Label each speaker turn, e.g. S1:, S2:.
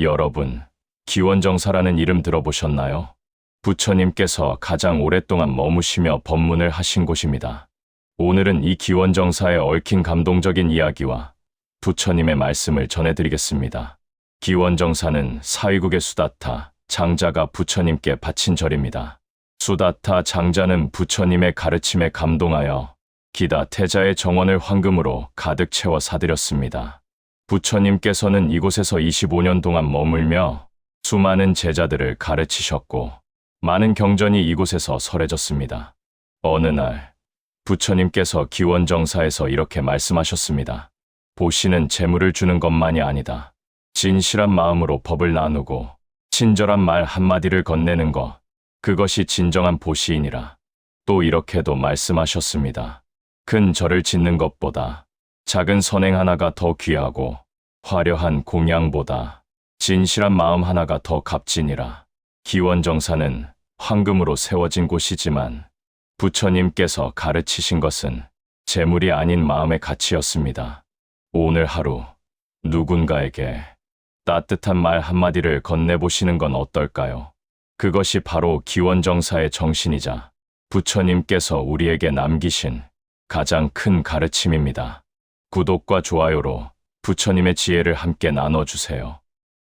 S1: 여러분, 기원정사라는 이름 들어보셨나요? 부처님께서 가장 오랫동안 머무시며 법문을 하신 곳입니다. 오늘은 이 기원정사에 얽힌 감동적인 이야기와 부처님의 말씀을 전해드리겠습니다. 기원정사는 사위국의 수다타, 장자가 부처님께 바친 절입니다. 수다타 장자는 부처님의 가르침에 감동하여 기다 태자의 정원을 황금으로 가득 채워 사드렸습니다. 부처님께서는 이곳에서 25년 동안 머물며 수많은 제자들을 가르치셨고 많은 경전이 이곳에서 설해졌습니다. 어느 날 부처님께서 기원정사에서 이렇게 말씀하셨습니다. 보시는 재물을 주는 것만이 아니다. 진실한 마음으로 법을 나누고 친절한 말 한마디를 건네는 것, 그것이 진정한 보시이니라. 또 이렇게도 말씀하셨습니다. 큰 절을 짓는 것보다 작은 선행 하나가 더 귀하고 화려한 공양보다 진실한 마음 하나가 더 값지니라. 기원정사는 황금으로 세워진 곳이지만 부처님께서 가르치신 것은 재물이 아닌 마음의 가치였습니다. 오늘 하루 누군가에게 따뜻한 말 한마디를 건네보시는 건 어떨까요? 그것이 바로 기원정사의 정신이자 부처님께서 우리에게 남기신 가장 큰 가르침입니다. 구독과 좋아요로 부처님의 지혜를 함께 나눠주세요.